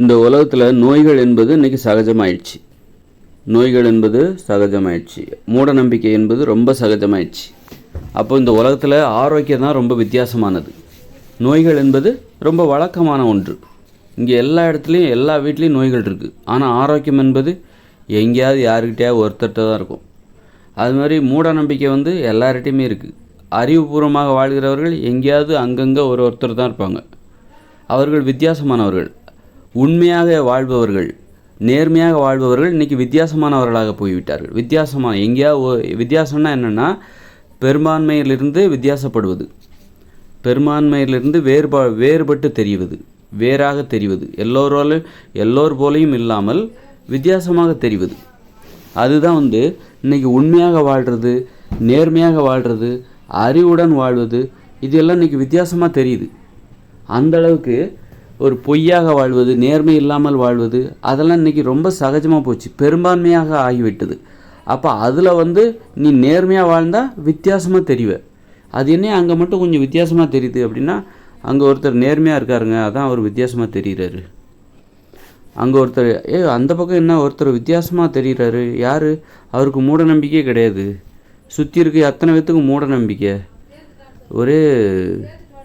இந்த உலகத்தில் நோய்கள் என்பது இன்னைக்கு சகஜமாயிடுச்சு. நோய்கள் என்பது சகஜமாயிடுச்சு. மூட நம்பிக்கை என்பது ரொம்ப சகஜமாயிடுச்சு. அப்போ இந்த உலகத்தில் ஆரோக்கியம் தான் ரொம்ப வித்தியாசமானது. நோய்கள் என்பது ரொம்ப வழக்கமான ஒன்று. இங்கே எல்லா இடத்துலையும் எல்லா வீட்லேயும் நோய்கள் இருக்குது ஆனால் ஆரோக்கியம் என்பது எங்கேயாவது யாருக்கிட்டையாவது ஒருத்தர்கிட்ட தான் இருக்கும். அது மாதிரி மூட நம்பிக்கை வந்து எல்லார்கிட்டையுமே இருக்குது அறிவுபூர்வமாக வாழ்கிறவர்கள் எங்கேயாவது அங்கங்கே ஒரு ஒருத்தர் தான் இருப்பாங்க. அவர்கள் வித்தியாசமானவர்கள். உண்மையாக வாழ்பவர்கள் நேர்மையாக வாழ்பவர்கள் இன்றைக்கி வித்தியாசமானவர்களாக போய்விட்டார்கள். வித்தியாசமான எங்கேயாவது வித்தியாசம்னா என்னென்னா பெரும்பான்மையிலிருந்து வித்தியாசப்படுவது. பெரும்பான்மையிலிருந்து வேறுபா வேறுபட்டு தெரிவது வேறாக தெரிவது. எல்லோராலும் எல்லோர் போலையும் இல்லாமல் வித்தியாசமாக தெரிவது. அதுதான் வந்து இன்னைக்கு உண்மையாக வாழ்கிறது நேர்மையாக வாழ்கிறது அறிவுடன் வாழ்வது இதெல்லாம் இன்னைக்கு வித்தியாசமாக தெரியுது. அந்தளவுக்கு ஒரு பொய்யாக வாழ்வது நேர்மை இல்லாமல் வாழ்வது அதெல்லாம் இன்னைக்கு ரொம்ப சகஜமாக போச்சு. பெரும்பான்மையாக ஆகிவிட்டது. அப்போ அதில் வந்து நீ நேர்மையாக வாழ்ந்தால் வித்தியாசமாக தெரிவ. அது என்ன அங்கே மட்டும் கொஞ்சம் வித்தியாசமாக தெரியுது அப்படின்னா அங்கே ஒருத்தர் நேர்மையாக இருக்காருங்க அதான் அவர் வித்தியாசமாக தெரிகிறாரு அங்கே ஒருத்தர் ஏ அந்த பக்கம் என்ன ஒருத்தர் வித்தியாசமாக தெரிகிறாரு யார்? அவருக்கு மூட நம்பிக்கையே கிடையாது. சுற்றி இருக்க அத்தனை பேத்துக்கு மூட நம்பிக்கை ஒரே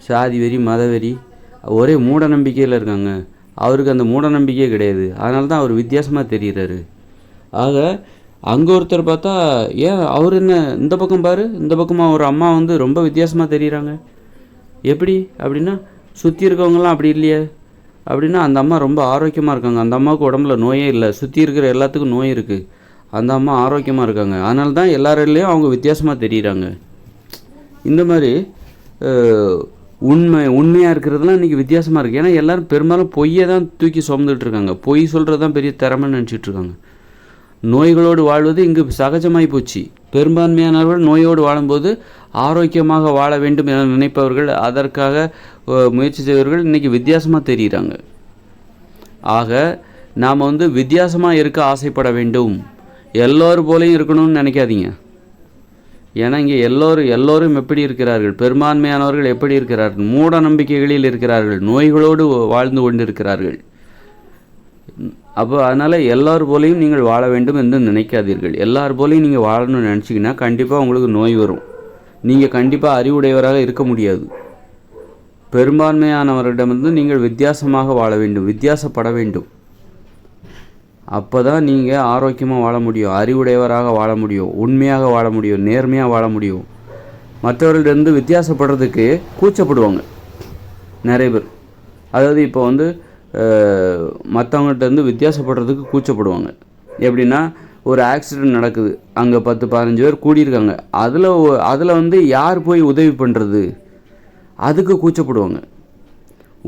சாதி வெறி மத வெறி. ஒரே மூட நம்பிக்கையில் இருக்காங்க. அவருக்கு அந்த மூட நம்பிக்கையே கிடையாது. அதனால தான் அவர் வித்தியாசமாக தெரிகிறாரு ஆக அங்கே ஒருத்தர் பார்த்தா ஏன் அவர் என்ன இந்த பக்கம் பாரு இந்த பக்கமாக ஒரு அம்மா வந்து ரொம்ப வித்தியாசமாக தெரிகிறாங்க எப்படி? அப்படின்னா சுற்றி இருக்கவங்களாம் அப்படி இல்லையே. அப்படின்னா அந்த அம்மா ரொம்ப ஆரோக்கியமாக இருக்காங்க. அந்த அம்மாவுக்கு உடம்புல நோயே இல்லை. சுற்றி இருக்கிற எல்லாத்துக்கும் நோய் இருக்குது அந்த அம்மா ஆரோக்கியமாக இருக்காங்க. அதனால தான் எல்லாரிலையும் அவங்க வித்தியாசமாக தெரியுறாங்க. இந்த மாதிரி உண்மை உண்மையாக இருக்கிறதுலாம் இன்றைக்கி வித்தியாசமாக இருக்குது ஏன்னா எல்லோரும் பெரும்பாலும் பொய்யை தான் தூக்கி சுமந்துட்டு இருக்காங்க. பொய் சொல்கிறது தான் பெரிய திறமைன்னு நினச்சிட்டு இருக்காங்க. நோய்களோடு வாழ்வது இங்கு சகஜமாகி போச்சு. பெரும்பான்மையானவர்கள் நோயோடு வாழும்போது ஆரோக்கியமாக வாழ வேண்டும் என நினைப்பவர்கள் அதற்காக முயற்சி செய்வர்கள் இன்றைக்கி வித்தியாசமாக தெரிகிறாங்க ஆக நாம் வந்து வித்தியாசமாக இருக்க ஆசைப்பட வேண்டும். எல்லோரும் போலையும் இருக்கணும்னு நினைக்காதீங்க. ஏன்னா இங்கே எல்லோரும் எல்லோரும் எப்படி இருக்கிறார்கள்? பெரும்பான்மையானவர்கள் எப்படி இருக்கிறார்கள்? மூட நம்பிக்கைகளில் இருக்கிறார்கள். நோய்களோடு வாழ்ந்து கொண்டிருக்கிறார்கள். அப்போ அதனால் எல்லார் போலையும் நீங்கள் வாழ வேண்டும் என்று நினைக்காதீர்கள். எல்லார் போலையும் நீங்கள் வாழணும்னு நினச்சிங்கன்னா கண்டிப்பாக உங்களுக்கு நோய் வரும். நீங்கள் கண்டிப்பாக அறிவுடையவராக இருக்க முடியாது. பெரும்பான்மையானவரிடமிருந்து நீங்கள் வித்தியாசமாக வாழ வேண்டும். வித்தியாசப்பட வேண்டும். அப்போ தான் நீங்கள் ஆரோக்கியமாக வாழ முடியும் அறிவுடையவராக வாழ முடியும் உண்மையாக வாழ முடியும் நேர்மையாக வாழ முடியும். மற்றவர்களிடந்து வித்தியாசப்படுறதுக்கு கூச்சப்படுவாங்க. நிறைய பேர். அதாவது இப்போ வந்து மற்றவங்கள்ட்ட இருந்து வித்தியாசப்படுறதுக்கு கூச்சப்படுவாங்க. எப்படின்னா ஒரு ஆக்சிடென்ட் நடக்குது. அங்கே பத்து பதினஞ்சு பேர் கூடியிருக்காங்க. அதில் அதில் வந்து யார் போய் உதவி பண்ணுறது அதுக்கு கூச்சப்படுவாங்க.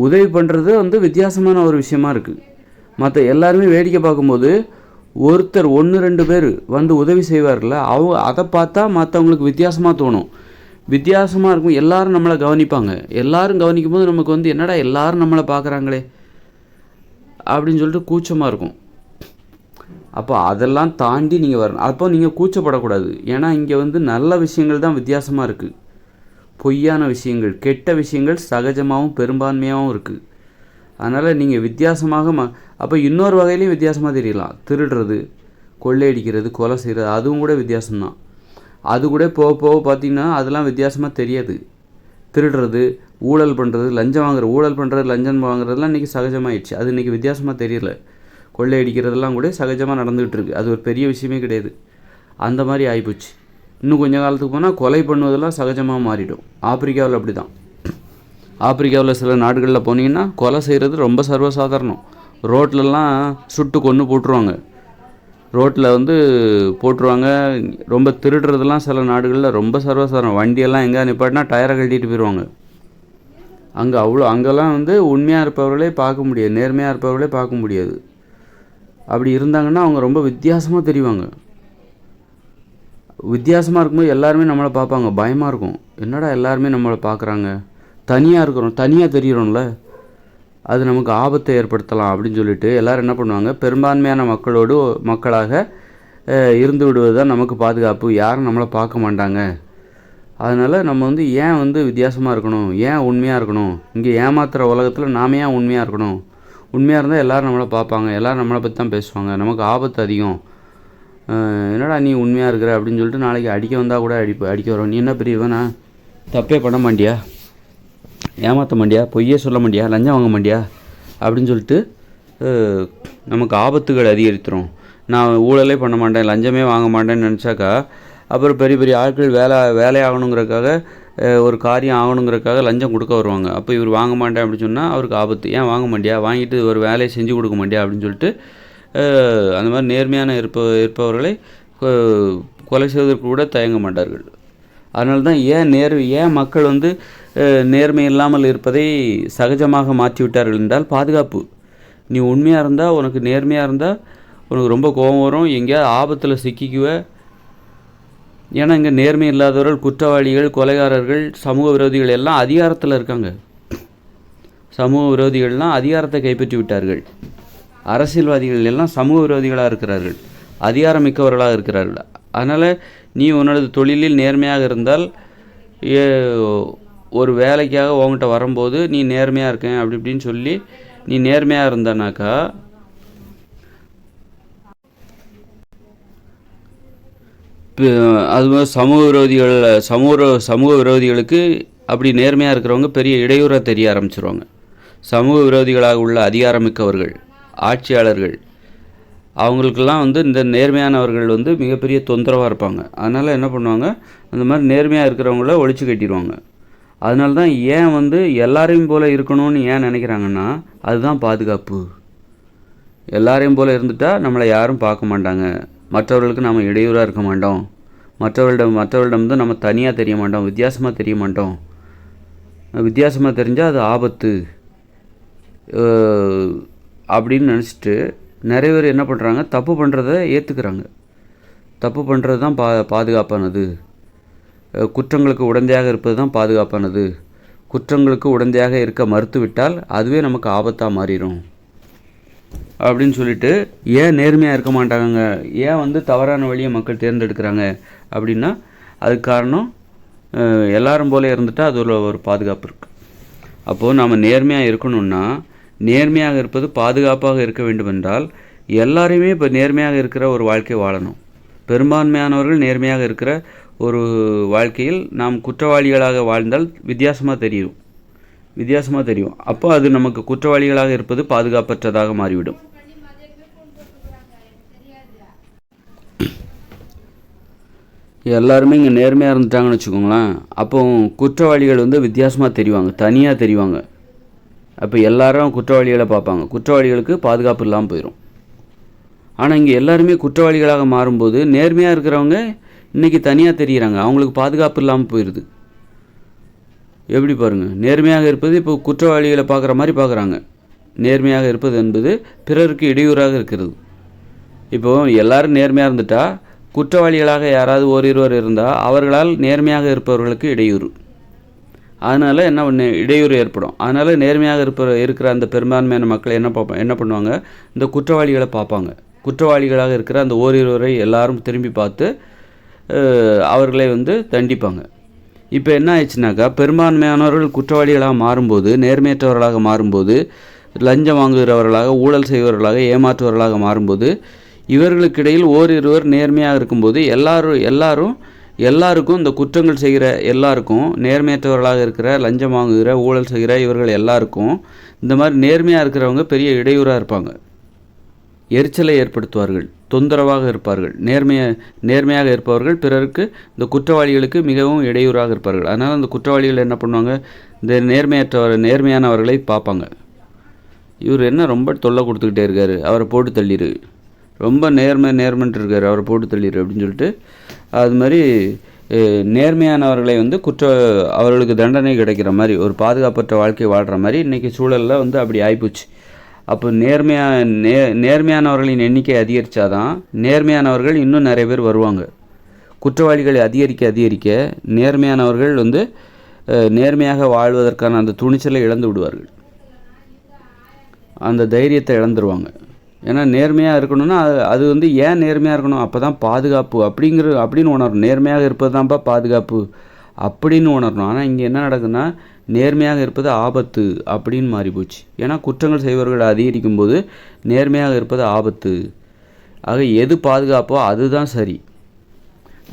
உதவி பண்ணுறது வந்து வித்தியாசமான ஒரு விஷயமா இருக்குது மற்ற எல்லாருமே வேடிக்கை பார்க்கும்போது ஒருத்தர் ஒன்று ரெண்டு பேர் வந்து உதவி செய்வார்ல அவங்க அதை பார்த்தா மற்றவங்களுக்கு வித்தியாசமாக தோணும். வித்தியாசமாக இருக்கும். எல்லாரும் நம்மளை கவனிப்பாங்க. எல்லாரும் கவனிக்கும் போது நமக்கு வந்து என்னடா எல்லாரும் நம்மளை பார்க்குறாங்களே? அப்படின்னு சொல்லிட்டு கூச்சமாக இருக்கும். அப்போ அதெல்லாம் தாண்டி நீங்கள் வரணும். அப்போ நீங்கள் கூச்சப்படக்கூடாது. ஏன்னா இங்கே வந்து நல்ல விஷயங்கள் தான் வித்தியாசமாக இருக்குது பொய்யான விஷயங்கள் கெட்ட விஷயங்கள் சகஜமாகவும் பெரும்பான்மையாகவும் இருக்குது அதனால் நீங்கள் வித்தியாசமாக ம அப்போ இன்னொரு வகையிலையும் வித்தியாசமாக தெரியலாம். திருடுறது கொள்ளையடிக்கிறது கொலை செய்கிறது அதுவும் கூட வித்தியாசம்தான். அது கூட போக போக பார்த்திங்கன்னா அதெல்லாம் வித்தியாசமாக தெரியாது. திருடுறது ஊழல் பண்ணுறது லஞ்சம் வாங்குறது ஊழல் பண்ணுறது லஞ்சம் வாங்குறதுலாம் இன்றைக்கி சகஜமாயிடுச்சு. அது இன்றைக்கி வித்தியாசமாக தெரியல. கொள்ளையடிக்கிறதெல்லாம் கூட சகஜமாக நடந்துகிட்டு இருக்குது அது ஒரு பெரிய விஷயமே கிடையாது. அந்த மாதிரி ஆகிப்போச்சு இன்னும் கொஞ்ச காலத்துக்கு போனால் கொலை பண்ணுவதெல்லாம் சகஜமாக மாறிடும். ஆப்பிரிக்காவில் அப்படி தான் ஆப்பிரிக்காவில் சில நாடுகளில் போனீங்கன்னா கொலை செய்கிறது ரொம்ப சர்வசாதாரணம். ரோட்லலாம் சுட்டு கொன்று போட்டுருவாங்க. ரோட்டில் வந்து போட்டுருவாங்க. ரொம்ப திருடுறதெல்லாம் சில நாடுகளில் ரொம்ப சர்வசாதாரணம். வண்டியெல்லாம் எங்கே நிப்பாட்டினா டயரை கட்டிட்டு போயிடுவாங்க அங்கே அவ்வளோ அங்கெல்லாம் வந்து உண்மையாக இருப்பவர்களே பார்க்க முடியாது. நேர்மையாக இருப்பவர்களே பார்க்க முடியாது. அப்படி இருந்தாங்கன்னா அவங்க ரொம்ப வித்தியாசமாக தெரிவாங்க. வித்தியாசமாக இருக்கும்போது எல்லாருமே நம்மளை பார்ப்பாங்க. பயமாக இருக்கும். என்னடா எல்லாருமே நம்மளை பார்க்குறாங்க? தனியாக இருக்கிறோம் தனியாக தெரிகிறோம்ல அது நமக்கு ஆபத்தை ஏற்படுத்தலாம் அப்படின்னு சொல்லிட்டு எல்லோரும் என்ன பண்ணுவாங்க? பெரும்பான்மையான மக்களோடு மக்களாக இருந்து விடுவது தான் நமக்கு பாதுகாப்பு. யாரும் நம்மளை பார்க்க மாட்டாங்க. அதனால் நம்ம வந்து ஏன் வந்து வித்தியாசமாக இருக்கணும்? ஏன் உண்மையாக இருக்கணும்? இங்கே ஏமாத்துகிற உலகத்தில் நாம ஏன் உண்மையாக இருக்கணும்? உண்மையாக இருந்தால் எல்லோரும் நம்மளை பார்ப்பாங்க. எல்லோரும் நம்மளை பற்றி தான் பேசுவாங்க. நமக்கு ஆபத்து அதிகம். என்னடா நீ உண்மையாக இருக்கிற அப்படின்னு சொல்லிட்டு நாளைக்கு அடிக்க வந்தால் கூட அடிப்ப அடிக்க வரோம். நீ என்ன பெரியவனா? தப்பே பண்ண மாட்டியா? ஏமாற்ற மாட்டியா? பொய்யே சொல்ல மாட்டியா? லஞ்சம் வாங்க மாட்டியா? அப்படின்னு சொல்லிட்டு நமக்கு ஆபத்துகள் அதிகரித்துரும். நான் ஊழலே பண்ண மாட்டேன் லஞ்சமே வாங்க மாட்டேன்னு நினச்சாக்கா அப்புறம் பெரிய பெரிய ஆட்கள் வேலை வேலை ஆகணுங்கிறதுக்காக ஒரு காரியம் ஆகணுங்கிறக்காக லஞ்சம் கொடுக்க வருவாங்க. அப்போ இவர் வாங்க மாட்டேன் அப்படின்னு சொன்னால் அவருக்கு ஆபத்து. ஏன் வாங்க மாட்டியா? வாங்கிட்டு ஒரு வேலையை செஞ்சு கொடுக்க மாட்டியா? அப்படின்னு சொல்லிட்டு அந்த மாதிரி நேர்மையான இருப்ப இருப்பவர்களை கொலை செய்வதற்கு கூட தயங்க மாட்டார்கள். அதனால தான் ஏன் நேர் ஏன் மக்கள் வந்து நேர்மை இல்லாமல் இருப்பதை சகஜமாக மாற்றி விட்டார்கள் என்றால் பாதுகாப்பு. நீ உண்மையாக இருந்தால் உனக்கு நேர்மையாக இருந்தால் உனக்கு ரொம்ப கோபம் வரும். எங்கேயாவது ஆபத்தில் சிக்கிக்குவ. ஏன்னா இங்கே நேர்மை இல்லாதவர்கள் குற்றவாளிகள் கொலைகாரர்கள் சமூக விரோதிகள் எல்லாம் அதிகாரத்தில் இருக்காங்க. சமூக விரோதிகள்லாம் அதிகாரத்தை கைப்பற்றி விட்டார்கள். அரசியல்வாதிகள் எல்லாம் சமூக விரோதிகளாக இருக்கிறார்கள். அதிகாரம் மிக்கவர்களாக இருக்கிறார்கள். அதனால் நீ உன்னோட தொழிலில் நேர்மையாக இருந்தால் ஏ- ஒரு வேலைக்காக உங்ககிட்ட வரும்போது நீ நேர்மையாக இருக்கேன் அப்படி இப்படின்னு சொல்லி நீ நேர்மையாக இருந்தனாக்கா அது மாதிரி சமூக விரோதிகள் சமூக சமூக விரோதிகளுக்கு அப்படி நேர்மையாக இருக்கிறவங்க பெரிய இடையூறாக தெரிய ஆரம்பிச்சிருவாங்க. சமூக விரோதிகளாக உள்ள அதிகாரமிக்கவர்கள் ஆட்சியாளர்கள் அவங்களுக்கெல்லாம் வந்து இந்த நேர்மையானவர்கள் வந்து மிகப்பெரிய தொந்தரவாக இருப்பாங்க. அதனால் என்ன பண்ணுவாங்க? அந்த மாதிரி நேர்மையாக இருக்கிறவங்கள ஒழிச்சு கட்டிடுவாங்க. அதனால தான் ஏன் வந்து எல்லாரையும் போல் இருக்கணும்னு ஏன் நினைக்கிறாங்கன்னா அதுதான் பாதுகாப்பு. எல்லாரையும் போல் இருந்துட்டா நம்மளை யாரும் பார்க்க மாட்டாங்க. மற்றவர்களுக்கு நம்ம இடையூறாக இருக்க மாட்டோம். மற்றவர்களிடம் மற்றவர்களிடம் வந்து நம்ம தனியாக தெரிய மாட்டோம் வித்தியாசமாக தெரிய மாட்டோம். வித்தியாசமாக தெரிஞ்சால் அது ஆபத்து. அப்படின்னு நினச்சிட்டு நிறைய பேர் என்ன பண்ணுறாங்க தப்பு பண்ணுறத ஏற்றுக்கிறாங்க தப்பு பண்ணுறது தான் பா பாதுகாப்பானது. குற்றங்களுக்கு உடந்தையாக இருப்பது தான் பாதுகாப்பானது. குற்றங்களுக்கு உடந்தையாக இருக்க மறுத்துவிட்டால் அதுவே நமக்கு ஆபத்தாக மாறிடும் அப்படின்னு சொல்லிட்டு ஏன் நேர்மையாக இருக்க மாட்டாங்க ஏன் வந்து தவறான வழியை மக்கள் தேர்ந்தெடுக்கிறாங்க அப்படின்னா அதுக்கு காரணம் எல்லாரும் போல இருந்துட்டால் அது ஒரு ஒரு பாதுகாப்பு இருக்குது அப்போது நாம் நேர்மையாக இருக்கணும்னா நேர்மையாக இருப்பது பாதுகாப்பாக இருக்க வேண்டுமென்றால் எல்லாரையுமே இப்போ நேர்மையாக இருக்கிற ஒரு வாழ்க்கை வாழணும். பெரும்பான்மையானவர்கள் நேர்மையாக இருக்கிற ஒரு வாழ்க்கையில் நாம் குற்றவாளிகளாக வாழ்ந்தால் வித்தியாசமாக தெரியும். வித்தியாசமாக தெரியும். அப்போ அது நமக்கு குற்றவாளிகளாக இருப்பது பாதுகாப்பற்றதாக மாறிவிடும். எல்லாருமே இங்கே நேர்மையாக இருந்துட்டாங்கன்னு வச்சுக்கோங்களேன். அப்போ குற்றவாளிகள் வந்து வித்தியாசமாக தெரிவாங்க தனியாக தெரிவாங்க. அப்போ எல்லாரும் குற்றவாளிகளை பார்ப்பாங்க. குற்றவாளிகளுக்கு பாதுகாப்பு இல்லாமல் போயிடும் ஆனால் இங்கே எல்லாருமே குற்றவாளிகளாக மாறும்போது நேர்மையாக இருக்கிறவங்க இன்றைக்கி தனியாக தெரிகிறாங்க அவங்களுக்கு பாதுகாப்பு இல்லாமல் போயிடுது எப்படி பாருங்கள் நேர்மையாக இருப்பது இப்போ குற்றவாளிகளை பார்க்குற மாதிரி பார்க்குறாங்க. நேர்மையாக இருப்பது என்பது பிறருக்கு இடையூறாக இருக்கிறது. இப்போ எல்லாரும் நேர்மையாக இருந்துட்டால் குற்றவாளிகளாக யாராவது ஓரிருவர் இருந்தால் அவர்களால் நேர்மையாக இருப்பவர்களுக்கு இடையூறு. அதனால் என்ன ஒன்று இடையூறு ஏற்படும். அதனால் நேர்மையாக இருப்ப இருக்கிற அந்த பெரும்பான்மையான மக்கள் என்ன பார்ப்போம் என்ன பண்ணுவாங்க இந்த குற்றவாளிகளை பார்ப்பாங்க குற்றவாளிகளாக இருக்கிற அந்த ஓரிருவரை எல்லாரும் திரும்பி பார்த்து அவர்களை வந்து தண்டிப்பாங்க. இப்போ என்ன ஆயிடுச்சுனாக்கா பெரும்பான்மையானவர்கள் குற்றவாளிகளாக மாறும்போது நேர்மையற்றவர்களாக மாறும்போது லஞ்சம் வாங்குகிறவர்களாக ஊழல் செய்பவர்களாக ஏமாற்றுவர்களாக மாறும்போது இவர்களுக்கிடையில் ஓரிருவர் நேர்மையாக இருக்கும்போது எல்லாரும் எல்லாரும் எல்லாருக்கும் இந்த குற்றங்கள் செய்கிற எல்லாருக்கும் நேர்மையற்றவர்களாக இருக்கிற லஞ்சம் வாங்குகிற ஊழல் செய்கிற இவர்கள் எல்லாருக்கும் இந்த மாதிரி நேர்மையாக இருக்கிறவங்க பெரிய இடையூறாக இருப்பாங்க. எரிச்சலை ஏற்படுத்துவார்கள் தொந்தரவாக இருப்பார்கள் நேர்மைய நேர்மையாக இருப்பவர்கள் பிறருக்கு இந்த குற்றவாளிகளுக்கு மிகவும் இடையூறாக இருப்பார்கள். அதனால் அந்த குற்றவாளிகள் என்ன பண்ணுவாங்க? இந்த நேர்மையற்றவர் நேர்மையானவர்களை பார்ப்பாங்க. இவர் என்ன ரொம்ப தொல்லை கொடுத்துக்கிட்டே இருக்காரு. அவரை போட்டு தள்ளிடு ரொம்ப நேர்மை நேர்மைன்ட்டு இருக்கார். அவரை போட்டு தள்ளிடு அப்படின்னு சொல்லிட்டு. அது மாதிரி நேர்மையானவர்களை வந்து குற்ற அவர்களுக்கு தண்டனை கிடைக்கிற மாதிரி ஒரு பாதுகாப்பற்ற வாழ்க்கை வாழ்கிற மாதிரி இன்றைக்கி சூழலில் வந்து அப்படி ஆயிப்போச்சு. அப்போ நேர்மையா நே நேர்மையானவர்களின் எண்ணிக்கை அதிகரித்தாதான் நேர்மையானவர்கள் இன்னும் நிறைய பேர் வருவாங்க. குற்றவாளிகளை அதிகரிக்க அதிகரிக்க நேர்மையானவர்கள் வந்து நேர்மையாக வாழ்வதற்கான அந்த துணிச்சலை இழந்து விடுவார்கள். அந்த தைரியத்தை இழந்துருவாங்க. ஏன்னா நேர்மையாக இருக்கணும்னா அது அது வந்து ஏன் நேர்மையாக இருக்கணும்? அப்போ தான் பாதுகாப்பு அப்படிங்கிற அப்படின்னு உணரணும். நேர்மையாக இருப்பது தான்ப்பா பாதுகாப்பு அப்படின்னு உணரணும். ஆனால் இங்கே என்ன நடக்குதுன்னா நேர்மையாக இருப்பது ஆபத்து அப்படின்னு மாறி போச்சு ஏன்னா குற்றங்கள் செய்வர்கள் அதிகரிக்கும் போது நேர்மையாக இருப்பது ஆபத்து. ஆக எது பாதுகாப்போ அதுதான் சரி.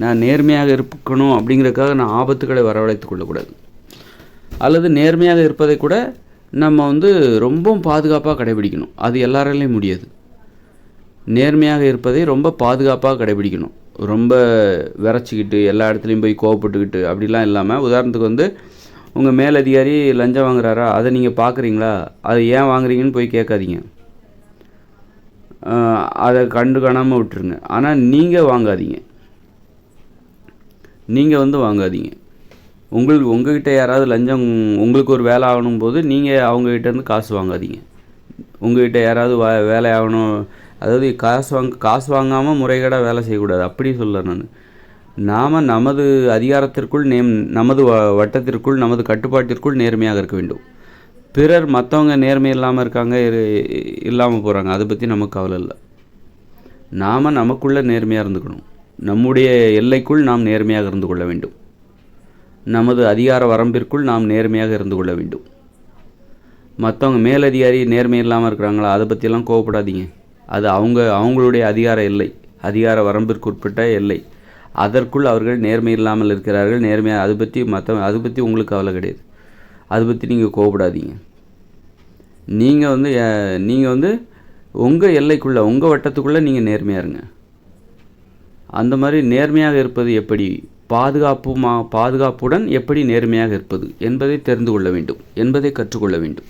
நான் நேர்மையாக இருக்கணும் அப்படிங்கிறதுக்காக நான் ஆபத்துக்களை வரவழைத்து கொள்ளக்கூடாது. அல்லது நேர்மையாக இருப்பதை கூட நம்ம வந்து ரொம்பவும் பாதுகாப்பாக கடைபிடிக்கணும். அது எல்லாராலையும் முடியாது. நேர்மையாக இருப்பதை ரொம்ப பாதுகாப்பாக கடைபிடிக்கணும். ரொம்ப விரைச்சிக்கிட்டு எல்லா இடத்துலையும் போய் கோவப்பட்டுக்கிட்டு அப்படிலாம் இல்லாமல் உதாரணத்துக்கு வந்து உங்கள் மேலதிகாரி லஞ்சம் வாங்குறாரா? அதை நீங்கள் பார்க்குறீங்களா அதை ஏன் வாங்குறீங்கன்னு போய் கேட்காதீங்க. அதை கண்டு காணாமல் விட்டுருங்க. ஆனால் நீங்கள் வாங்காதீங்க. நீங்கள் வந்து வாங்காதீங்க. உங்களுக்கு உங்ககிட்ட யாராவது லஞ்சம் உங்களுக்கு ஒரு வேலை ஆகணும் போது நீங்கள் அவங்ககிட்டேருந்து காசு வாங்காதீங்க. உங்ககிட்ட யாராவது வேலை ஆகணும் அதாவது காசு வாங்க காசு வாங்காமல் முறைகேடாக வேலை செய்யக்கூடாது. அப்படி சொல்ல நான். நாம் நமது அதிகாரத்திற்குள் நேம் நமது வ வட்டத்திற்குள் நமது கட்டுப்பாட்டிற்குள் நேர்மையாக இருக்க வேண்டும். பிறர் மற்றவங்க நேர்மை இல்லாமல் இருக்காங்க இல்லாமல் போகிறாங்க அதை பற்றி நமக்கு கவலை இல்லை. நாம் நமக்குள்ளே நேர்மையாக இருந்துக்கணும். நம்முடைய எல்லைக்குள் நாம் நேர்மையாக இருந்து கொள்ள வேண்டும். நமது அதிகார வரம்பிற்குள் நாம் நேர்மையாக இருந்து கொள்ள வேண்டும். மற்றவங்க மேலதிகாரி நேர்மை இல்லாமல் இருக்கிறாங்களா? அதை பற்றியெல்லாம் கோவப்படாதீங்க. அது அவங்க அவங்களுடைய அதிகார எல்லை அதிகார வரம்பிற்குட்பட்ட எல்லை. அதற்குள் அவர்கள் நேர்மை இல்லாமல் இருக்கிறார்கள். நேர்மையாக அதை பற்றி மற்ற அதை பற்றி உங்களுக்கு கவலை கிடையாது. அதை பற்றி நீங்கள் கோபப்படாதீங்க. நீங்கள் வந்து நீங்கள் வந்து உங்கள் எல்லைக்குள்ளே உங்கள் வட்டத்துக்குள்ளே நீங்கள் நேர்மையாக இருங்க. அந்த மாதிரி நேர்மையாக இருப்பது எப்படி? பாதுகாப்புமா பாதுகாப்புடன் எப்படி நேர்மையாக இருப்பது என்பதை தெரிந்து கொள்ள வேண்டும். என்பதை கற்றுக்கொள்ள வேண்டும்.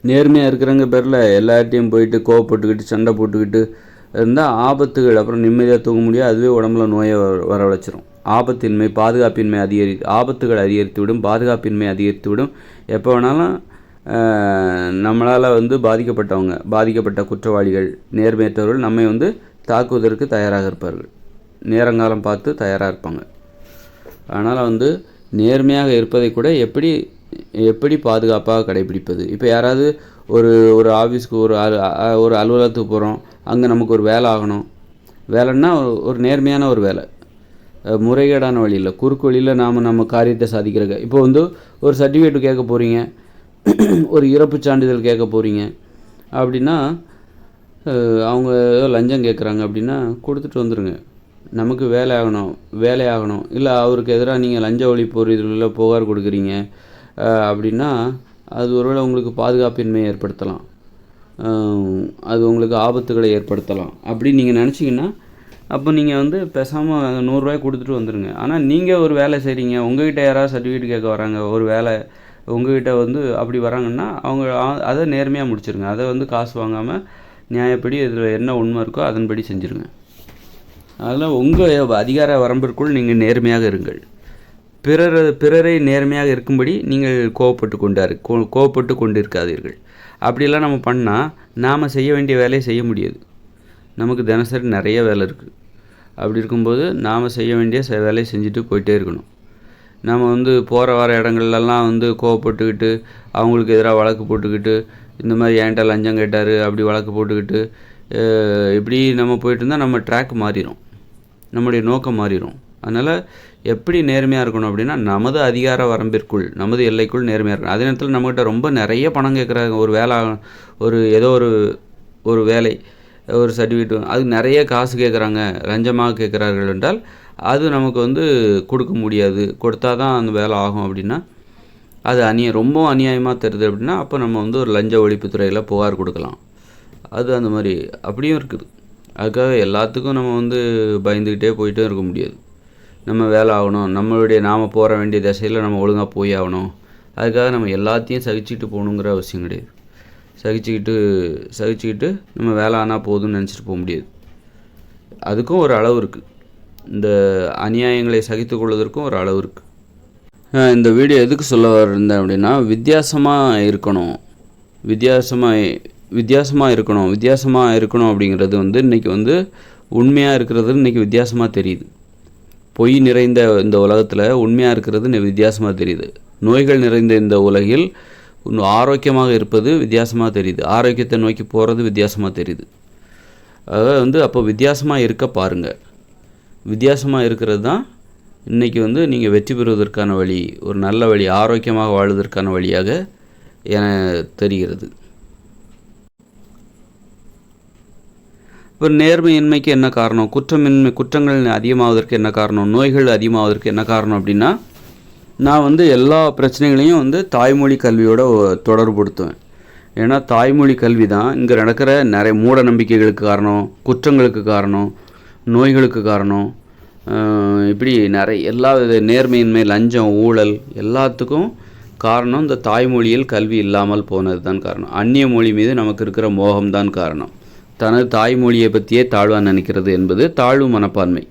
நேர்மையாக இருக்கிறவங்க பேரில் எல்லார்ட்டையும் போயிட்டு கோவப்பட்டுக்கிட்டு சண்டை போட்டுக்கிட்டு இருந்தால் ஆபத்துகள் அப்புறம் நிம்மதியாக தூங்க முடியாது. அதுவே உடம்புல நோயை வர- வரவழைச்சிரும். ஆபத்தின்மை பாதுகாப்பின்மை அதிகரி ஆபத்துகள் அதிகரித்து விடும் பாதுகாப்பின்மை அதிகரித்து விடும் எப்போ வேணாலும் நம்மளால் வந்து பாதிக்கப்பட்டவங்க பாதிக்கப்பட்ட குற்றவாளிகள் நேர்மையற்றவர்கள் நம்மை வந்து தாக்குவதற்கு தயாராக இருப்பார்கள். நேரங்காலம் பார்த்து தயாராக இருப்பாங்க. அதனால் வந்து நேர்மையாக இருப்பதை கூட எப்படி எப்படி பாதுகாப்பாக கடைபிடிப்பது? இப்போ யாராவது ஒரு ஒரு ஆஃபீஸ்க்கு ஒரு அலு- ஒரு அலுவலகத்துக்கு போகிறோம் அங்கே நமக்கு ஒரு வேலை ஆகணும். வேலைன்னா ஒரு- நேர்மையான ஒரு வேலை. முறைகேடான வழியில் குறுக்கு வழியில் நாம் நம்ம காரியத்தை சாதிக்கிறக்க இப்போ வந்து ஒரு சர்டிஃபிகேட் கேட்க போகிறீங்க ஒரு இறப்பு சான்றிதழ் கேட்க போகிறீங்க அப்படின்னா அவங்க ஏதோ லஞ்சம் கேட்குறாங்க அப்படின்னா கொடுத்துட்டு வந்துடுங்க நமக்கு வேலை ஆகணும் வேலை ஆகணும். இல்லை அவருக்கு எதிராக நீங்கள் லஞ்ச ஒழிப்பு ஒரு இதில் புகார் கொடுக்குறீங்க. அப்படின்னா அது ஒருவேளை உங்களுக்கு பாதுகாப்பின்மையை ஏற்படுத்தலாம். அது உங்களுக்கு ஆபத்துகளை ஏற்படுத்தலாம். அப்படி நீங்கள் நினச்சிங்கன்னா அப்போ நீங்கள் வந்து பேசாமல் நூறுரூவாய் கொடுத்துட்டு வந்துடுங்க ஆனால் நீங்கள் ஒரு வேலை செய்கிறீங்க உங்கள்கிட்ட யாராவது சர்டிஃபிகேட் கேட்க வராங்க ஒரு வேலை உங்கள்கிட்ட வந்து அப்படி வராங்கன்னா அவங்க ஆ- அதை நேர்மையாக முடிச்சிருங்க. அதை வந்து காசு வாங்காமல் நியாயப்படி இதில் என்ன உண்மை இருக்கோ அதன்படி செஞ்சுருங்க. அதெல்லாம் உங்கள் அதிகார வரம்பிற்குள் நீங்கள் நேர்மையாக இருங்கள். பிறர் பிறரை நேர்மையாக இருக்கும்படி நீங்கள் கோவப்பட்டு கொண்டாரு கோ கோவப்பட்டு கொண்டிருக்காதீர்கள். அப்படிலாம் நம்ம பண்ணால் நாம் செய்ய வேண்டிய வேலையை செய்ய முடியாது. நமக்கு தினசரி நிறைய வேலை இருக்குது அப்படி இருக்கும்போது நாம் செய்ய வேண்டிய வேலையை செஞ்சுட்டு போயிட்டே இருக்கணும். நம்ம வந்து போகிற வர இடங்கள்லாம் வந்து கோவப்பட்டுக்கிட்டு அவங்களுக்கு எதிராக வழக்கு போட்டுக்கிட்டு இந்த மாதிரி ஏன்டா லஞ்சம் கேட்டார் அப்படி வழக்கு போட்டுக்கிட்டு இப்படி நம்ம போயிட்டு இருந்தால் நம்ம ட்ராக் மாறிடும் நம்முடைய நோக்கம் மாறிடும் அதனால் எப்படி நேர்மையாக இருக்கணும் அப்படின்னா நமது அதிகார வரம்பிற்குள் நமது எல்லைக்குள் நேர்மையாக இருக்கணும். அதே நேரத்தில் நம்மகிட்ட ரொம்ப நிறைய பணம் கேட்குறாங்க. ஒரு வேலை ஒரு ஏதோ ஒரு ஒரு வேலை ஒரு சர்டிஃபிகேட் அது நிறைய காசு கேட்குறாங்க. லஞ்சமாக கேட்குறார்கள் என்றால் அது நமக்கு வந்து கொடுக்க முடியாது. கொடுத்தா தான் அந்த வேலை ஆகும் அப்படின்னா அது அநிய ரொம்ப அநியாயமாக தெரியுது அப்படின்னா அப்போ நம்ம வந்து ஒரு லஞ்ச ஒழிப்புத்துறையில் புகார் கொடுக்கலாம். அது அந்த மாதிரி அப்படியும் இருக்குது. அதுக்காக எல்லாத்துக்கும் நம்ம வந்து பயந்துக்கிட்டே போயிட்டும் இருக்க முடியாது. நம்ம வேலை ஆகணும். நம்மளுடைய நாம் போகிற வேண்டிய திசையில் நம்ம ஒழுங்காக போய் ஆகணும். அதுக்காக நம்ம எல்லாத்தையும் சகிச்சுக்கிட்டு போகணுங்கிற அவசியம் கிடையாது. சகிச்சுக்கிட்டு சகிச்சுக்கிட்டு நம்ம வேலை ஆனால் போதும்னு நினச்சிட்டு போக முடியாது. அதுக்கும் ஒரு அளவு இருக்குது இந்த அநியாயங்களை சகித்து கொள்வதற்கும் ஒரு அளவு இருக்குது இந்த வீடியோ எதுக்கு சொல்ல வந்தேன் அப்படின்னா வித்தியாசமாக இருக்கணும். வித்தியாசமாக வித்தியாசமாக இருக்கணும். வித்தியாசமாக இருக்கணும் அப்படிங்கிறது வந்து இன்றைக்கி வந்து உண்மையாக இருக்கிறது இன்றைக்கி வித்தியாசமாக தெரியுது. பொய் நிறைந்த இந்த உலகத்தில் உண்மையாக இருக்கிறது வித்தியாசமாக தெரியுது. நோய்கள் நிறைந்த இந்த உலகில் இன்னும் ஆரோக்கியமாக இருப்பது வித்தியாசமாக தெரியுது. ஆரோக்கியத்தை நோக்கி போகிறது வித்தியாசமாக தெரியுது. அதாவது வந்து அப்போ வித்தியாசமாக இருக்க பாருங்கள் வித்தியாசமாக இருக்கிறது தான் இன்றைக்கி வந்து நீங்கள் வெற்றி பெறுவதற்கான வழி ஒரு நல்ல வழி ஆரோக்கியமாக வாழ்வதற்கான வழியாக என தெரிகிறது. இப்போ நேர்மையின்மைக்கு என்ன காரணம்? குற்றமின்மை குற்றங்கள் அதிகமாவதற்கு என்ன காரணம்? நோய்கள் அதிகமாவதற்கு என்ன காரணம் அப்படின்னா நான் வந்து எல்லா பிரச்சனைகளையும் வந்து தாய்மொழி கல்வியோட தொடர்புடுத்துவேன் ஏன்னா தாய்மொழி கல்வி தான் இங்கே நடக்கிற நிறைய மூட நம்பிக்கைகளுக்கு காரணம் குற்றங்களுக்கு காரணம் நோய்களுக்கு காரணம். இப்படி நிறைய எல்லா வித நேர்மையின்மை லஞ்சம் ஊழல் எல்லாத்துக்கும் காரணம் இந்த தாய்மொழியில் கல்வி இல்லாமல் போனது தான் காரணம். அந்நிய மொழி மீது நமக்கு இருக்கிற மோகம்தான் காரணம். தனது தாய்மொழியை பற்றியே தாழ்வாக நினைக்கிறது என்பது தாழ்வு மனப்பான்மை.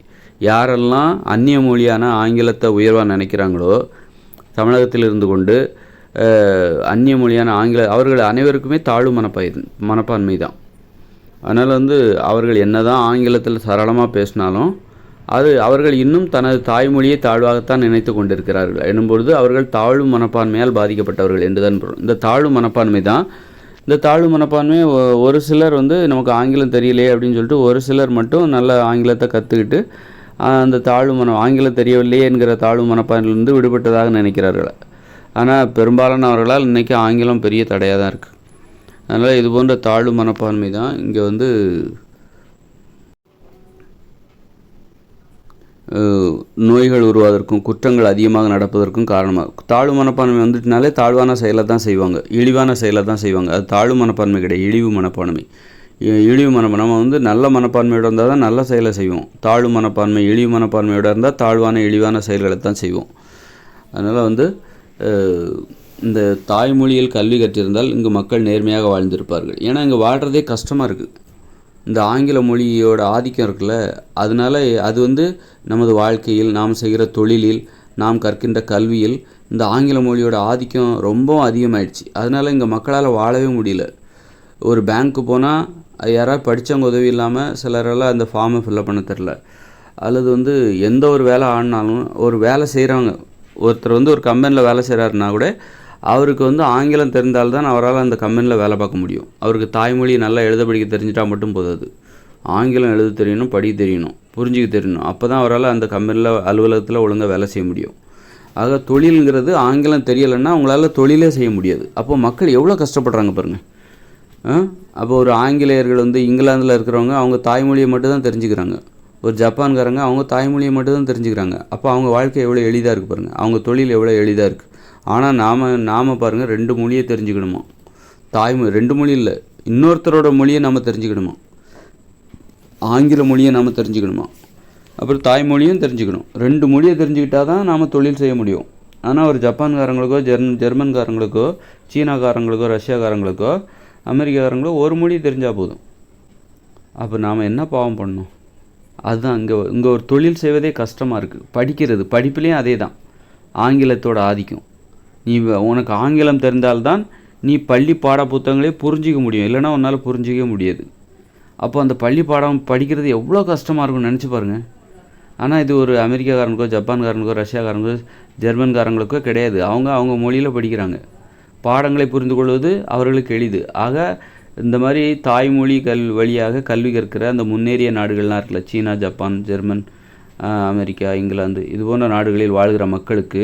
யாரெல்லாம் அந்நிய மொழியான ஆங்கிலத்தை உயர்வாக நினைக்கிறாங்களோ தமிழகத்தில் இருந்து கொண்டு அந்நிய மொழியான ஆங்கில அவர்கள் அனைவருக்குமே தாழ்வு மனப்பாய் மனப்பான்மை தான். அதனால் வந்து அவர்கள் என்னதான் ஆங்கிலத்தில் சரளமாக பேசினாலும் அது அவர்கள் இன்னும் தனது தாய்மொழியை தாழ்வாகத்தான் நினைத்து கொண்டிருக்கிறார்கள். எனும்பொழுது அவர்கள் தாழ்வு மனப்பான்மையால் பாதிக்கப்பட்டவர்கள் என்றுதான் பொருள். இந்த தாழ்வு மனப்பான்மை தான் இந்த தாழ்வு மனப்பான்மை ஒரு சிலர் வந்து நமக்கு ஆங்கிலம் தெரியலையே அப்படின்னு சொல்லிட்டு ஒரு சிலர் மட்டும் நல்ல ஆங்கிலத்தை கற்றுக்கிட்டு அந்த தாழ்வு மன ஆங்கிலம் தெரியவில்லையே என்கிற தாழ்வு மனப்பான்மையிலிருந்து விடுபட்டதாக நினைக்கிறார்கள். ஆனால் பெரும்பாலானவர்களால் இன்றைக்கி ஆங்கிலம் பெரிய தடையாக தான் இருக்குது அதனால் இது போன்ற தாழ்வு மனப்பான்மை தான் இங்கே வந்து நோய்கள் உருவாவதற்கும் குற்றங்கள் அதிகமாக நடப்பதற்கும் காரணமாக தாழ்வு மனப்பான்மை வந்துட்டுனாலே தாழ்வான செயலை தான் செய்வாங்க. இழிவான செயலை தான் செய்வாங்க. அது தாழ்வு மனப்பான்மை கிடையாது இழிவு மனப்பான்மை. இழிவு மனப்பான்மை நம்ம வந்து நல்ல மனப்பான்மையோட இருந்தால் தான் நல்ல செயலை செய்வோம். தாழ்வு மனப்பான்மை இழிவு மனப்பான்மையோட இருந்தால் தாழ்வான இழிவான செயல்களை தான் செய்வோம். அதனால் வந்து இந்த தாய்மொழியில் கல்வி கற்றிருந்தால் இங்கு மக்கள் நேர்மையாக வாழ்ந்திருப்பார்கள். ஏன்னா இங்கே வாழ்கிறதே கஷ்டமாக இருக்குது இந்த ஆங்கில மொழியோட ஆதிக்கம் இருக்குல்ல அதனால அது வந்து நமது வாழ்க்கையில் நாம் செய்கிற தொழிலில் நாம் கற்கின்ற கல்வியில் இந்த ஆங்கில மொழியோட ஆதிக்கம் ரொம்ப அதிகமாயிடுச்சு. அதனால் இங்கே மக்களால் வாழவே முடியல. ஒரு பேங்க்கு போனால் யாராவது படித்தவங்க உதவி இல்லாமல் சிலரெல்லாம் அந்த ஃபார்மை ஃபில்அப் பண்ண தெரில அல்லது வந்து எந்த ஒரு வேலை ஆடினாலும் ஒரு வேலை செய்கிறவங்க ஒருத்தர் வந்து ஒரு கம்பெனியில் வேலை செய்கிறாருன்னா கூட அவருக்கு வந்து ஆங்கிலம் தெரிந்தால்தான் அவரால் அந்த கம்பெனியில் வேலை பார்க்க முடியும். அவருக்கு தாய்மொழி நல்லா எழுத படிக்க தெரிஞ்சிட்டா மட்டும் போதாது. ஆங்கிலம் எழுத தெரியணும் படிக்க தெரியணும் புரிஞ்சுக்க தெரியணும். அப்போ தான் அவரால் அந்த கம்பெனியில் அலுவலகத்தில் ஒழுங்காக வேலை செய்ய முடியும். ஆக தொழிலுங்கிறது ஆங்கிலம் தெரியலைன்னா அவங்களால தொழிலே செய்ய முடியாது. அப்போ மக்கள் எவ்வளோ கஷ்டப்படுறாங்க பாருங்கள் அப்போ ஒரு ஆங்கிலேயர்கள் வந்து இங்கிலாந்தில் இருக்கிறவங்க அவங்க தாய்மொழியை மட்டும் தான் தெரிஞ்சுக்கிறாங்க. ஒரு ஜப்பான்காரங்க அவங்க தாய்மொழியை மட்டும் தான் தெரிஞ்சுக்கிறாங்க. அப்போ அவங்க வாழ்க்கை எவ்வளோ எளிதாக இருக்குது பாருங்கள் அவங்க தொழில் எவ்வளோ எளிதாக இருக்குது ஆனால் நாம் நாம் பாருங்கள் ரெண்டு மொழியை தெரிஞ்சுக்கணுமா? தாய்மொழி ரெண்டு மொழி இல்லை. இன்னொருத்தரோட மொழியை நம்ம தெரிஞ்சுக்கணுமா? ஆங்கில மொழியை நாம் தெரிஞ்சுக்கணுமா? அப்புறம் தாய்மொழியும் தெரிஞ்சுக்கணும். ரெண்டு மொழியை தெரிஞ்சுக்கிட்டா தான் நாம் தொழில் செய்ய முடியும். ஆனால் ஒரு ஜப்பான்காரங்களுக்கோ ஜெர்மன் ஜெர்மன்காரங்களுக்கோ சீனாக்காரங்களுக்கோ ரஷ்யாக்காரங்களுக்கோ அமெரிக்காக்காரங்களோ ஒரு மொழி தெரிஞ்சால் போதும். அப்போ நாம் என்ன பாவம் பண்ணணும்? அதுதான் இங்கே இங்கே ஒரு தொழில் செய்வதே கஷ்டமாக இருக்குது படிக்கிறது படிப்புலேயும் அதே தான் ஆங்கிலத்தோட ஆதிக்கம். நீ உனக்கு ஆங்கிலம் தெரிந்தால்தான் நீ பள்ளி பாட புத்தகங்களே புரிஞ்சிக்க முடியும். இல்லைன்னா உன்னால் புரிஞ்சிக்க முடியாது. அப்போ அந்த பள்ளி பாடம் படிக்கிறது எவ்வளோ கஷ்டமாக இருக்கும்னு நினச்சி பாருங்கள் ஆனால் இது ஒரு அமெரிக்காக்காரனுக்கோ ஜப்பான்காரனுக்கோ ரஷ்யாக்காரனுக்கோ ஜெர்மன்காரங்களுக்கோ கிடையாது. அவங்க அவங்க மொழியில் படிக்கிறாங்க. பாடங்களை புரிந்து கொள்வது அவர்களுக்கு எளிது. ஆக இந்த மாதிரி தாய்மொழி கல் வழியாக கல்வி கற்கிற அந்த முன்னேறிய நாடுகள்லாம் இருக்குல்ல சீனா ஜப்பான் ஜெர்மன் அமெரிக்கா இங்கிலாந்து இது போன்ற நாடுகளில் வாழ்கிற மக்களுக்கு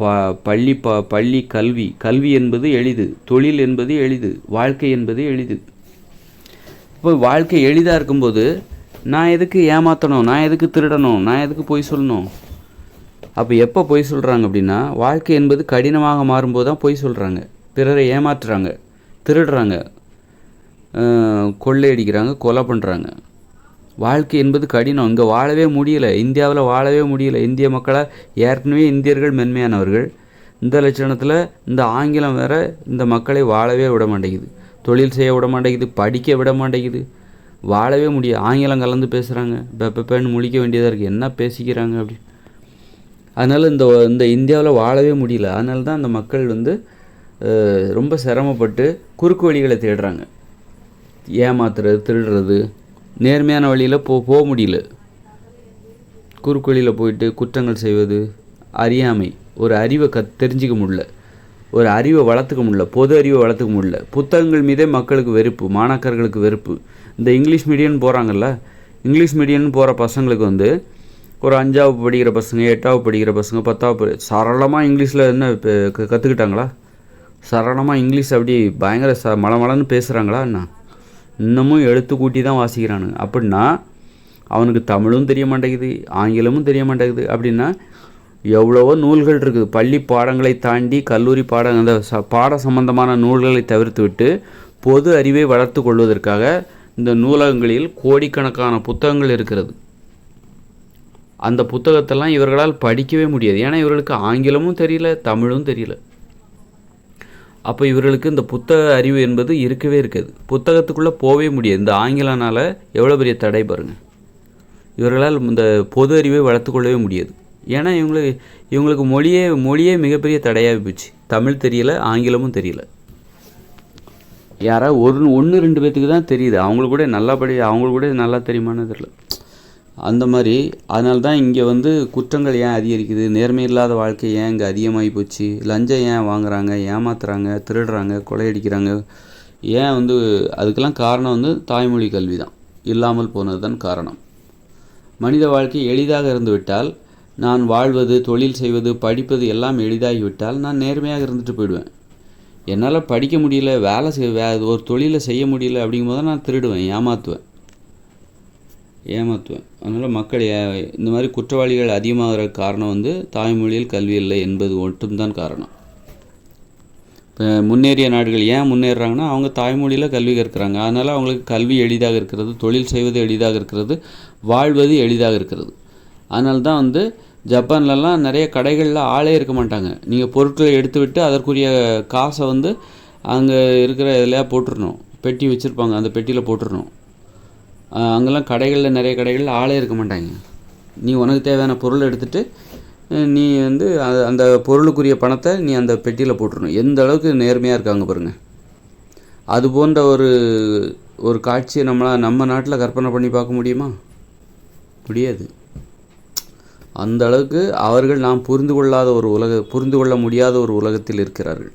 ப பள்ளி ப பள்ளி கல்வி. கல்வி என்பது எளிது. தொழில் என்பது எளிது. வாழ்க்கை என்பது எளிது. இப்போ வாழ்க்கை எளிதாக இருக்கும்போது நான் எதுக்கு ஏமாற்றணும் நான் எதுக்கு திருடணும்? நான் எதுக்கு பொய் சொல்லணும்? அப்போ எப்போ பொய் சொல்கிறாங்க அப்படின்னா வாழ்க்கை என்பது கடினமாக மாறும்போது தான் பொய் சொல்கிறாங்க பிறரை ஏமாற்றுறாங்க திருடுறாங்க கொள்ளை கொள்ளையடிக்கிறாங்க கொலை பண்ணுறாங்க வாழ்க்கை என்பது கடினம். இங்கே வாழவே முடியல. இந்தியாவில் வாழவே முடியல. இந்திய மக்களால் ஏற்கனவே இந்தியர்கள் மென்மையானவர்கள். இந்த லட்சணத்தில் இந்த ஆங்கிலம் வேற இந்த மக்களை வாழவே விட மாட்டேங்குது. தொழில் செய்ய விட மாட்டேங்குது. படிக்க விட மாட்டேங்குது. வாழவே முடியாது ஆங்கிலம் கலந்து பேசுகிறாங்க பெப்பப்பேன்னு முழிக்க வேண்டியதாக இருக்குது என்ன பேசிக்கிறாங்க அப்படி? அதனால் இந்த இந்த இந்தியாவில் வாழவே முடியல. அதனால தான் அந்த மக்கள் வந்து ரொம்ப சிரமப்பட்டு குறுக்கு வழிகளை தேடுறாங்க. ஏமாத்துறது திருடுறது நேர்மையான வழியில் போ போக முடியல. குறுக்கு வழியில் போயிட்டு குற்றங்கள் செய்வது அறியாமை ஒரு அறிவை கத் தெரிஞ்சிக்க முடியல. ஒரு அறிவை வளர்த்துக்க முடியல. பொது அறிவை வளர்த்துக்க முடியல. புத்தகங்கள் மீதே மக்களுக்கு வெறுப்பு மாணாக்கர்களுக்கு வெறுப்பு. இந்த இங்கிலீஷ் மீடியம்னு போகிறாங்கல்ல இங்கிலீஷ் மீடியம்னு போகிற பசங்களுக்கு வந்து ஒரு அஞ்சாவது படிக்கிற பசங்க எட்டாவது படிக்கிற பசங்க பத்தாவது படி சரளமாக இங்கிலீஷில் என்ன இப்போ க- கற்றுக்கிட்டாங்களா சரளமாக இங்கிலீஷ் அப்படி பயங்கர ச மலமலன்னு பேசுகிறாங்களா என்ன? இன்னமும் எழுத்து கூட்டி தான் வாசிக்கிறானுங்க அப்படின்னா அவனுக்கு தமிழும் தெரிய மாட்டேங்குது ஆங்கிலமும் தெரிய மாட்டேங்குது. அப்படின்னா எவ்வளவோ நூல்கள் இருக்குது. பள்ளி பாடங்களை தாண்டி கல்லூரி பாட அந்த ச பாட சம்பந்தமான நூல்களை தவிர்த்து விட்டு பொது அறிவை வளர்த்து கொள்வதற்காக இந்த நூலகங்களில் கோடிக்கணக்கான புத்தகங்கள் இருக்கிறது. அந்த புத்தகத்தெல்லாம் இவர்களால் படிக்கவே முடியாது. ஏன்னா இவர்களுக்கு ஆங்கிலமும் தெரியல தமிழும் தெரியல. அப்போ இவர்களுக்கு இந்த புத்தக அறிவு என்பது இருக்கவே இருக்காது. புத்தகத்துக்குள்ளே போகவே முடியாது. இந்த ஆங்கிலனால் எவ்வளோ பெரிய தடை பாருங்கள் இவர்களால் இந்த பொது அறிவை வளர்த்துக்கொள்ளவே முடியாது. ஏன்னா இவங்களுக்கு இவங்களுக்கு மொழியே மொழியே மிகப்பெரிய தடையாக போச்சு. தமிழ் தெரியல ஆங்கிலமும் தெரியல. யாராவது ஒரு ஒன்று ரெண்டு பேர்த்துக்கு தான் தெரியுது. அவங்களுக்கு கூட நல்லா படி அவங்களுக்கு கூட நல்லா தெரியுமான்னு தெரியல. அந்த மாதிரி. அதனால தான் இங்கே வந்து குற்றங்கள் ஏன் அதிகரிக்குது? நேர்மை இல்லாத வாழ்க்கை ஏன் இங்கே அதிகமாகி போச்சு? லஞ்சம் ஏன் வாங்குறாங்க? ஏமாத்துறாங்க? திருடுறாங்க? கொலையடிக்கிறாங்க? ஏன் வந்து அதுக்கெல்லாம் காரணம் வந்து தாய்மொழி கல்வி தான் இல்லாமல் போனது தான் காரணம். மனித வாழ்க்கை எளிதாக இருந்துவிட்டால் நான் வாழ்வது தொழில் செய்வது படிப்பது எல்லாம் எளிதாகிவிட்டால் நான் நேர்மையாக இருந்துட்டு போயிடுவேன். என்னால் படிக்க முடியல வேலை செய் வே ஒரு தொழிலை செய்ய முடியல அப்படிங்கும்போது நான் திருடுவேன் ஏமாற்றுவேன் ஏமாற்றுவேன் அதனால் மக்கள் ஏ- இந்த மாதிரி குற்றவாளிகள் அதிகமாகிற காரணம் வந்து தாய்மொழியில் கல்வி இல்லை என்பது மட்டும்தான் காரணம். இப்போ முன்னேறிய நாடுகள் ஏன் முன்னேறுறாங்கன்னா அவங்க தாய்மொழியில் கல்வி கற்கிறாங்க. அதனால் அவங்களுக்கு கல்வி எளிதாக இருக்கிறது தொழில் செய்வது எளிதாக இருக்கிறது வாழ்வது எளிதாக இருக்கிறது. அதனால தான் வந்து ஜப்பான்லலாம் நிறைய கடைகளில் ஆளே இருக்க மாட்டாங்க. நீங்கள் பொருட்களை எடுத்துவிட்டு அதற்குரிய காசை வந்து அங்கே இருக்கிற இதில் போட்டுடணும் பெட்டி வச்சுருப்பாங்க அந்த பெட்டியில் போட்டுடணும் அங்கெல்லாம் கடைகளில் நிறைய கடைகளில் ஆளே இருக்க மாட்டாங்க. நீ உனக்கு தேவையான பொருளை எடுத்துகிட்டு நீ வந்து அந்த பொருளுக்குரிய பணத்தை நீ அந்த பெட்டியில் போட்டுருணும் எந்த அளவுக்கு நேர்மையாக இருக்காங்க பாருங்கள் அது போன்ற ஒரு ஒரு காட்சியை நம்மளால் நம்ம நாட்டில் கற்பனை பண்ணி பார்க்க முடியுமா? முடியாது. அந்த அளவுக்கு அவர்கள் நாம் புரிந்து கொள்ளாத ஒரு உலக புரிந்து கொள்ள முடியாத ஒரு உலகத்தில் இருக்கிறார்கள்.